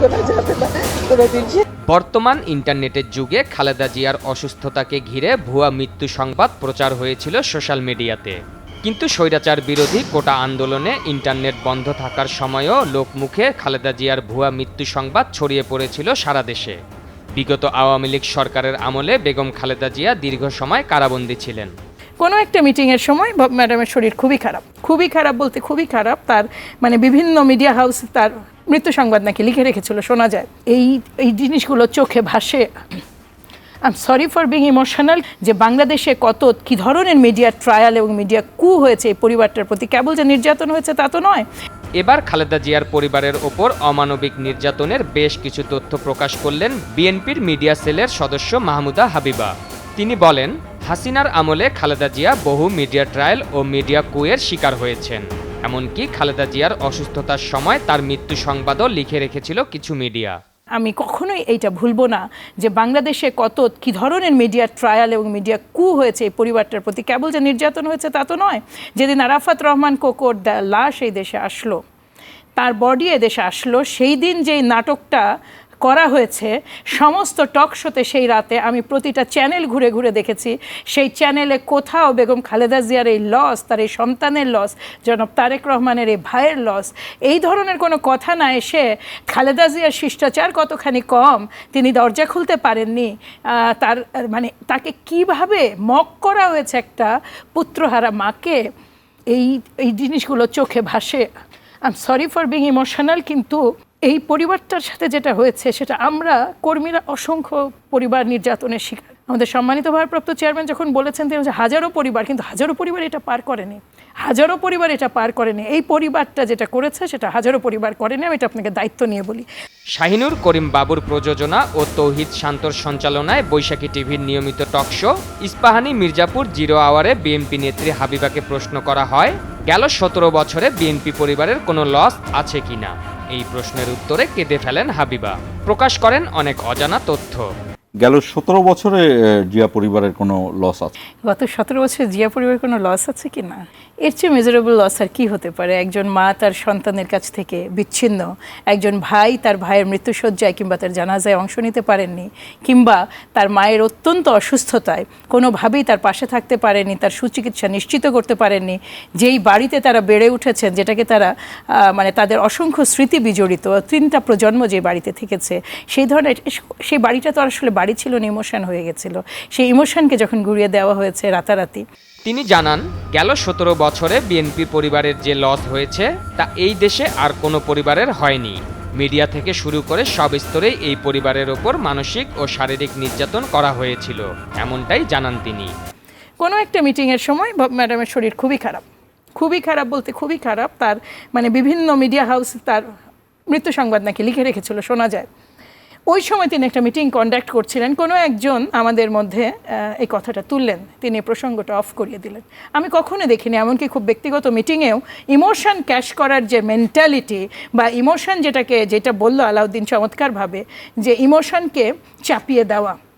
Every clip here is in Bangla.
করা যাবে না কোনোদিন। বর্তমান ইন্টারনেটের যুগে খালেদা জিয়ার অসুস্থতাকে ঘিরে ভুয়া মৃত্যু সংবাদ প্রচার হয়েছিল সোশ্যাল মিডিয়াতে। কিন্তু স্বৈরাচার বিরোধী কোটা আন্দোলনে ইন্টারনেট বন্ধ থাকার সময়ও লোকমুখে খালেদা জিয়ার ভুয়া মৃত্যু সংবাদ ছড়িয়ে পড়েছিল সারা দেশে। বিগত আওয়ামী লীগ সরকারের আমলে বেগম খালেদা জিয়া দীর্ঘ সময় কারাবন্দী ছিলেন। কোনো একটা মিটিংয়ের সময় ম্যাডামের শরীর খুবই খারাপ। খুবই খারাপ বলতে খুবই খারাপ। তার মানে বিভিন্ন মিডিয়া হাউস তার মৃত্যু সংবাদ নাকি লিখে রেখেছিল, শোনা যায়। এই এই জিনিসগুলো চোখে ভাসে। I sorry for being emotional যে বাংলাদেশে কত, কী ধরনের মিডিয়া ট্রায়াল এবং মিডিয়া কু হয়েছে এই পরিবারটার প্রতি? কেবল যে নির্যাতন হয়েছে তা তো নয়। এবার খালেদা জিয়ার পরিবারের ওপর অমানবিক নির্যাতনের বেশ কিছু তথ্য প্রকাশ করলেন বিএনপির মিডিয়া সেলের সদস্য মাহমুদা হাবিবা। তিনি বলেন, হাসিনার আমলে খালেদা জিয়া বহু মিডিয়া ট্রায়াল ও মিডিয়া কুয়ের শিকার হয়েছেন। এমনকি খালেদা জিয়ার অসুস্থতার সময় তার মৃত্যু সংবাদও লিখে রেখেছিল কিছু মিডিয়া। আমি কখনোই এইটা ভুলবো না যে বাংলাদেশে কত, কী ধরনের মিডিয়া ট্রায়াল এবং মিডিয়া কু হয়েছে এই পরিবারটার প্রতি? কেবল যে নির্যাতন হয়েছে তা তো নয়। যেদিন আরাফাত রহমান কোকোর লাশ এই দেশে আসলো, তার বডি এদেশে আসলো, সেই দিন যেই নাটকটা করা হয়েছে, সমস্ত টক শোতে সেই রাতে আমি প্রতিটা চ্যানেল ঘুরে ঘুরে দেখেছি। সেই চ্যানেলে কোথাও বেগম খালেদা জিয়ার এই লস তার এই সন্তানের লস জনাব তারেক রহমানের এই ভাইয়ের লস এই ধরনের কোনো কথা না এসে খালেদা জিয়ার শিষ্টাচার কতখানি কম, তিনি দরজা খুলতে পারেননি তার মানে তাকে কীভাবে মক করা হয়েছে একটা পুত্রহারা মাকে, এই এই জিনিসগুলো চোখে ভাসে। I sorry for being emotional কিন্তু এই পরিবারটার সাথে যেটা হয়েছে, সেটা আমরা কর্মীরা অসংখ্য পরিবার নির্যাতনের শিকার। আমাদের সম্মানিত ভারপ্রাপ্ত চেয়ারম্যান যখন বলেছেন তিনি হচ্ছে হাজারো পরিবার, কিন্তু হাজারো পরিবার এটা পার করেনি। হাজারো পরিবার এটা পার করেনি। এই পরিবারটা যেটা করেছে, সেটা হাজারো পরিবার করেনি। আমি এটা আপনাকে দায়িত্ব নিয়ে বলি। শাহিনুর করিম বাবুর প্রযোজনা ও তৌহিদ শান্তর সঞ্চালনায় বৈশাখী টিভির নিয়মিত talk show, Ispahani Mirzapur zero আওয়ারে BNP নেত্রী হাবিবাকে প্রশ্ন করা হয়, গেল সতেরো বছরে বিএনপি পরিবারের কোনো লস আছে কিনা? এই প্রশ্নের উত্তরে কেঁদে ফেলেন হাবিবা। প্রকাশ করেন অনেক অজানা তথ্য। গেল সতেরো বছরে জিয়া পরিবারের কোনো লস আছে? গত সতেরো বছর জিয়া পরিবারের কোনো লস আছে কি না? এর চেয়ে মেজারেবল লস আর কি হতে পারে? একজন মা তার সন্তানের কাছ থেকে বিচ্ছিন্ন, একজন ভাই তার ভাইয়ের মৃত্যুসজ্জায় কিংবা তার জানাজায় অংশ নিতে পারেননি, কিংবা তার মায়ের অত্যন্ত অসুস্থতায় কোনোভাবেই তার পাশে থাকতে পারেনি তার সুচিকিৎসা নিশ্চিত করতে পারেননি, যেই বাড়িতে তারা বেড়ে উঠেছেন, যেটাকে তারা মানে তাদের অসংখ্য স্মৃতি বিজড়িত, তিনটা প্রজন্ম যে বাড়িতে থেকেছে, সেই ধরনের সেই বাড়িটা তো আসলে বাড়ি ছিল না ইমোশন হয়ে গেছিল। সেই ইমোশনকে যখন ঘুরিয়ে দেওয়া হয়েছে রাতারাতি। তিনি জানান গেল সতেরো বছরে বিএনপি পরিবারের যে লস হয়েছে তা এই দেশে আর কোনো পরিবারের হয়নি। মিডিয়া থেকে শুরু করে সব স্তরেই এই পরিবারের ওপর মানসিক ও শারীরিক নির্যাতন করা হয়েছিল এমনটাই জানান তিনি। কোনো একটা মিটিংয়ের সময় ম্যাডামের শরীর খুবই খারাপ। খুবই খারাপ বলতে খুবই খারাপ। তার মানে বিভিন্ন মিডিয়া হাউস তার মৃত্যু সংবাদ নাকি লিখে রেখেছিল শোনা যায়। ওই সময় তিনি একটা মিটিং কন্ডাক্ট করছিলেন। কোনো একজন আমাদের মধ্যে এই কথাটা তুললেন। তিনি প্রসঙ্গটা অফ করিয়ে দিলেন। আমি কখনো দেখিনি, এমনকি খুব ব্যক্তিগত মিটিংয়েও ইমোশন ক্যাশ করার যে মেন্টালিটি বা ইমোশন যেটাকে, যেটা বলল আলাউদ্দিন চমৎকারভাবে, যে ইমোশনকে চাপিয়ে দেওয়া।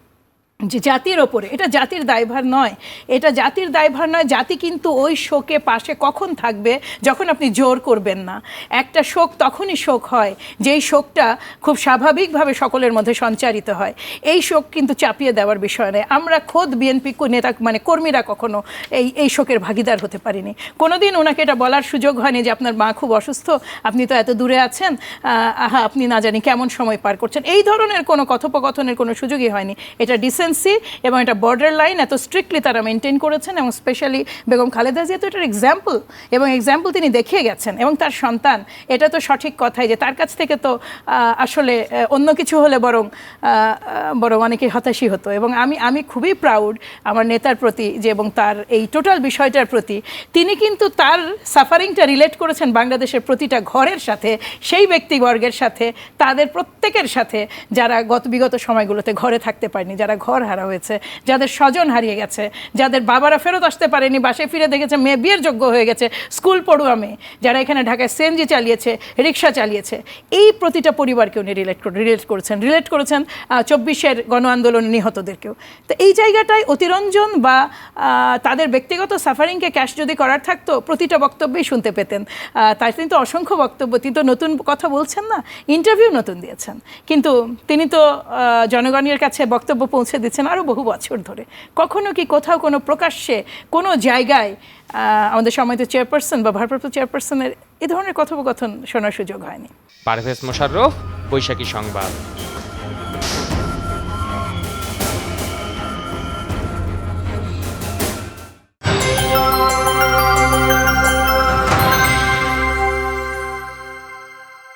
যে জাতির ওপরে, এটা জাতির দায়ভার নয়, এটা জাতির দায়ভার নয়, জাতি কিন্তু ওই শোকে পাশে কখন থাকবে যখন আপনি জোর করবেন না। একটা শোক তখনই শোক হয় যেই শোকটা খুব স্বাভাবিকভাবে সকলের মধ্যে সঞ্চারিত হয়। এই শোক কিন্তু চাপিয়ে দেওয়ার বিষয় নয়। আমরা খোদ বিএনপি নেতা মানে কর্মীরা কখনো এই এই শোকের ভাগিদার হতে পারিনি। কোনোদিন ওনাকে এটা বলার সুযোগ হয়নি যে আপনার মা খুব অসুস্থ, আপনি তো এত দূরে আছেন, আহা আপনি না জানি কেমন সময় পার করছেন। এই ধরনের কোনো কথোপকথনের কোনো সুযোগই হয়নি। এটা ডিসেন্সি এবং এটা বর্ডার লাইন এত স্ট্রিক্টলি তারা মেনটেন করেছেন এবং স্পেশালি বেগম খালেদা জিয়া তো এটার এক্সাম্পল এবং এক্সাম্পল তিনি দেখিয়ে গেছেন এবং তার সন্তান। এটা তো সঠিক কথাই যে তার কাছ থেকে তো আসলে অন্য কিছু হলে বরং বরং অনেকে হতাশই হতো এবং আমি আমি খুবই প্রাউড আমার নেতার প্রতি যে এবং তার এই টোটাল বিষয়টার প্রতি। তিনি কিন্তু তার সাফারিংটা রিলেট করেছেন বাংলাদেশের প্রতিটা ঘরের সাথে, সেই ব্যক্তিবর্গের সাথে, তাদের প্রত্যেকের সাথে যারা গত, বিগত সময়গুলোতে ঘরে থাকতে পারেনি, যারা ঘর হারা হয়েছে, যাদের স্বজন হারিয়ে গেছে, যাদের বাবারা ফেরত আসতে পারেনি, বাসায় ফিরে দেখেছে, মেয়ে বিয়ের যোগ্য হয়ে গেছে, স্কুল পড়ুয়া মেয়ে, যারা এখানে ঢাকায় সিএনজি চালিয়েছে রিক্সা চালিয়েছে, এই প্রতিটা পরিবারকে উনি রিলেট রিলেট করেছেন। রিলেট করেছেন চব্বিশের গণ আন্দোলনে নিহতদেরকেও। তো এই জায়গাটায় অতিরঞ্জন বা তাদের ব্যক্তিগত সাফারিংকে ক্যাশ যদি করার থাকতো, প্রতিটা বক্তব্যেই শুনতে পেতেন। তাই তিনি তো অসংখ্য বক্তব্য, তিনি তো নতুন কথা বলছেন না ইন্টারভিউ নতুন দিয়েছেন। কিন্তু তিনি তো জনগণের কাছে বক্তব্য পৌঁছে দিচ্ছেন। আরও বহু বছর ধরে। কখনো কি কোথাও কোনো প্রকাশ্যে কোনো জায়গায় আমাদের সময় তো চেয়ারপারসন বা ভারপ্রাপ্ত চেয়ারপারসনের এ ধরনের কথোপকথন শোনার সুযোগ হয়নি? পারভেজ মোশাররফ, বৈশাখী সংবাদ।